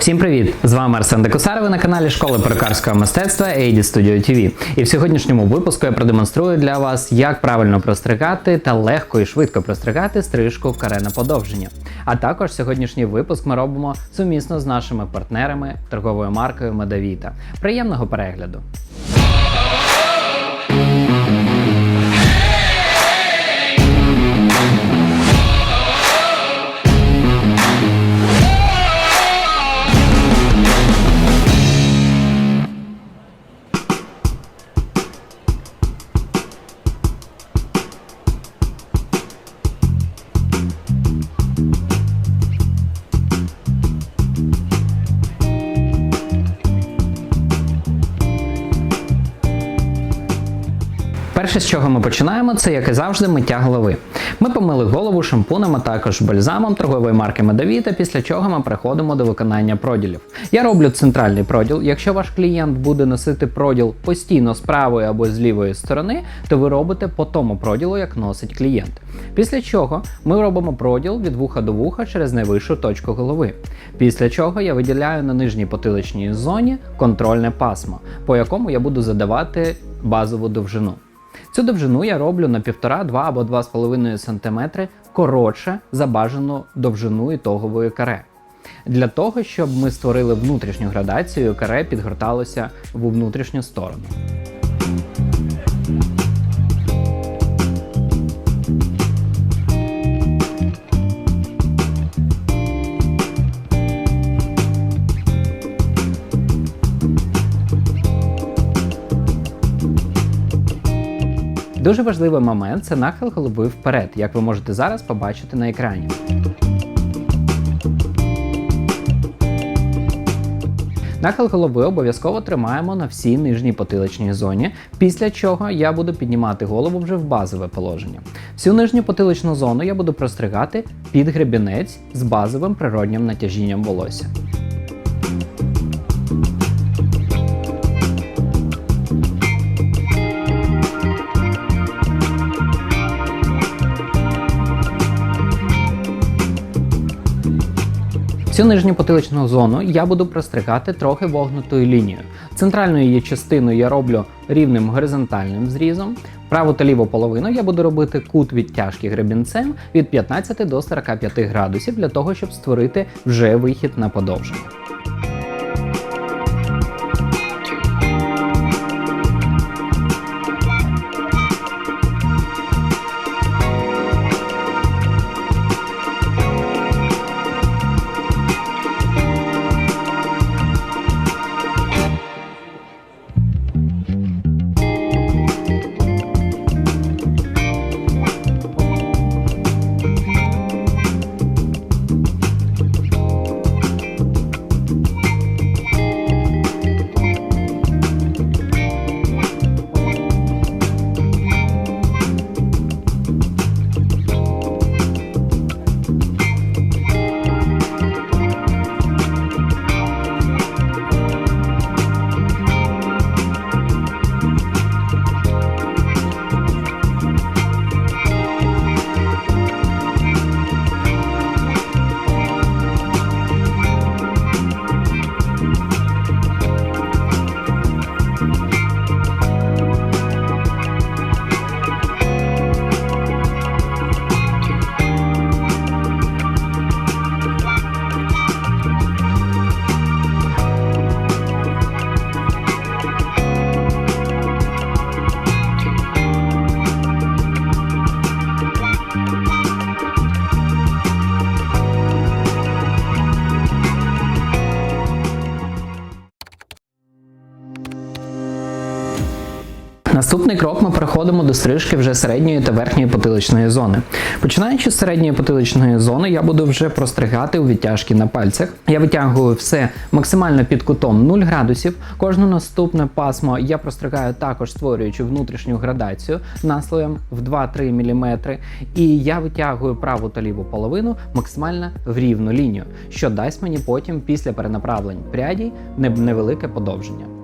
Всім привіт! З вами Арсен Декосар, ви на каналі Школи перукарського мистецтва AD Studio TV. І в сьогоднішньому випуску я продемонструю для вас, як правильно простригати та легко і швидко простригати стрижку каре на подовження. А також сьогоднішній випуск ми робимо сумісно з нашими партнерами торговою маркою Медавіта. Приємного перегляду! Перше, з чого ми починаємо, це як і завжди миття голови. Ми помили голову шампунем, а також бальзамом торгової марки Медовіта, після чого ми переходимо до виконання проділів. Я роблю центральний проділ. Якщо ваш клієнт буде носити проділ постійно з правої або з лівої сторони, то ви робите по тому проділу, як носить клієнт. Після чого ми робимо проділ від вуха до вуха через найвищу точку голови. Після чого я виділяю на нижній потиличній зоні контрольне пасмо, по якому я буду задавати базову довжину. Цю довжину я роблю на 1,5, 2 або 2,5 см коротше за бажану довжину ітогової каре. Для того, щоб ми створили внутрішню градацію, каре підгорталося в внутрішню сторону. Дуже важливий момент це нахил голови вперед, як ви можете зараз побачити на екрані. Нахил голови обов'язково тримаємо на всій нижній потиличній зоні, після чого я буду піднімати голову вже в базове положення. Всю нижню потиличну зону я буду простригати під гребінець з базовим природнім натяжінням волосся. Цю нижню потиличну зону я буду простригати трохи вогнутою лінією. Центральну її частину я роблю рівним горизонтальним зрізом. Праву та ліву половину я буду робити кут відтяжки гребінцем від 15 до 45 градусів для того, щоб створити вже вихід на подовження. Наступний крок ми переходимо до стрижки вже середньої та верхньої потиличної зони. Починаючи з середньої потиличної зони, я буду вже простригати у відтяжки на пальцях. Я витягую все максимально під кутом 0 градусів. Кожне наступне пасмо я простригаю також створюючи внутрішню градацію наслоєм в 2-3 мм. І я витягую праву та ліву половину максимально в рівну лінію, що дасть мені потім після перенаправлень прядій невелике подовження.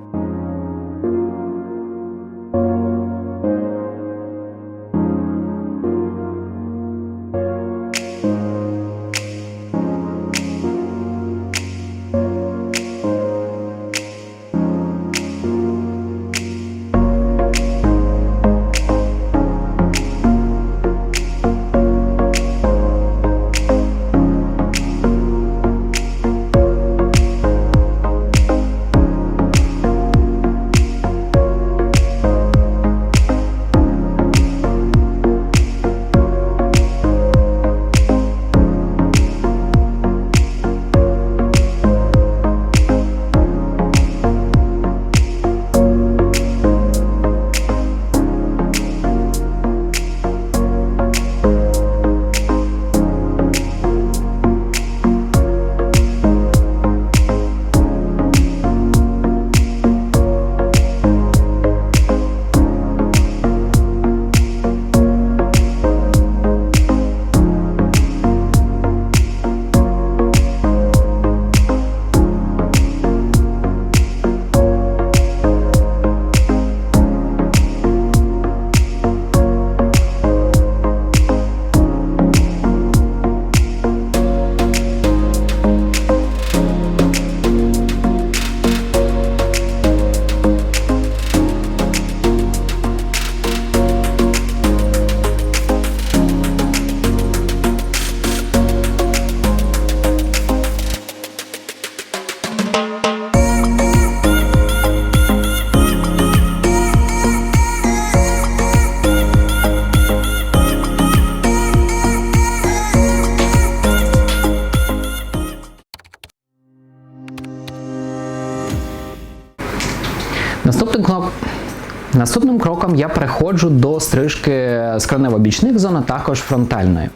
Наступним кроком я переходжу до стрижки скронево-бічних зон, а також фронтальної.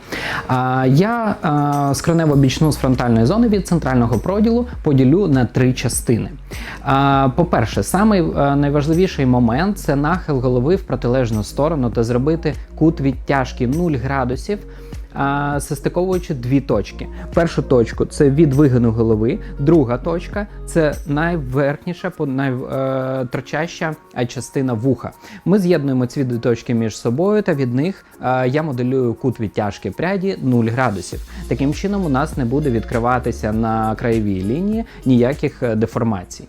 Я скронево-бічну з фронтальної зони від центрального проділу поділю на три частини. По-перше, самий найважливіший момент це нахил голови в протилежну сторону та зробити кут відтяжки 0 градусів состиковуючи дві точки. Першу точку це від вигину голови, друга точка це найверхніша, по- найторчаща частина вуха. Ми з'єднуємо ці дві точки між собою, та від них я моделюю кут відтяжки пряді 0 градусів. Таким чином, у нас не буде відкриватися на краєвій лінії ніяких е, деформацій.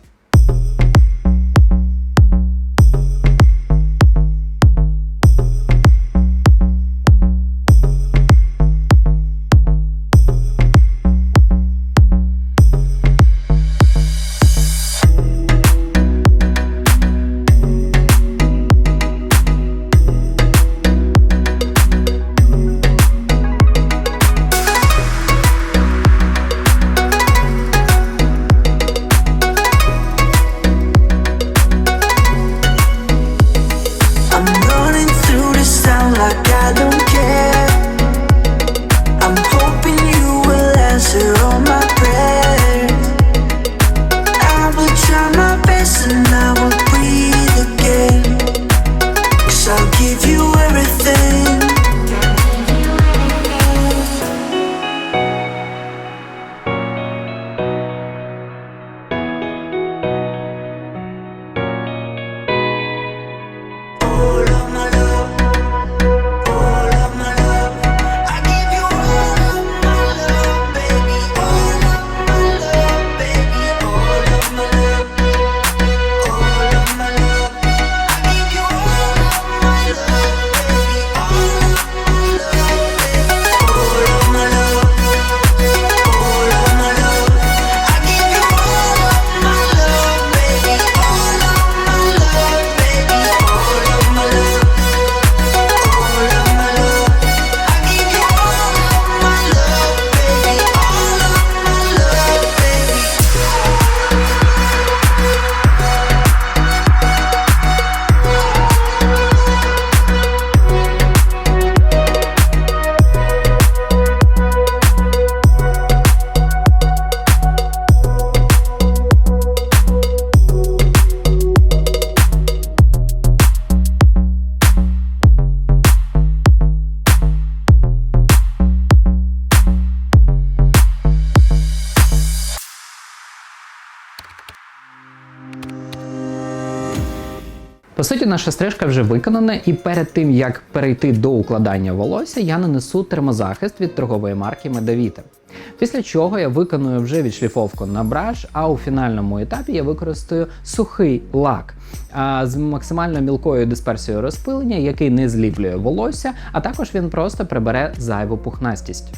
Суті, наша стрижка вже виконана, і перед тим як перейти до укладання волосся, я нанесу термозахист від торгової марки Медовіта. Після чого я виконую вже відшліфовку на браш, а у фінальному етапі я використаю сухий лак з максимально мілкою дисперсією розпилення, який не зліплює волосся, а також він просто прибере зайву пухнастість.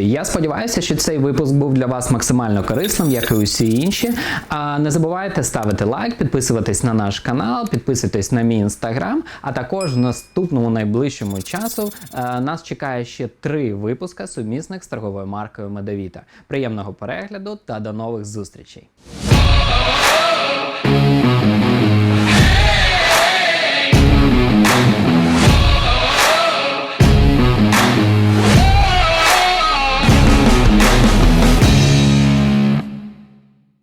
Друзі, я сподіваюся, що цей випуск був для вас максимально корисним, як і усі інші. А не забувайте ставити лайк, підписуватись на наш канал, підписуйтесь на мій інстаграм. А також в наступному найближчому часу е, нас чекає ще три випуска сумісних з торговою маркою Медовіта. Приємного перегляду та до нових зустрічей!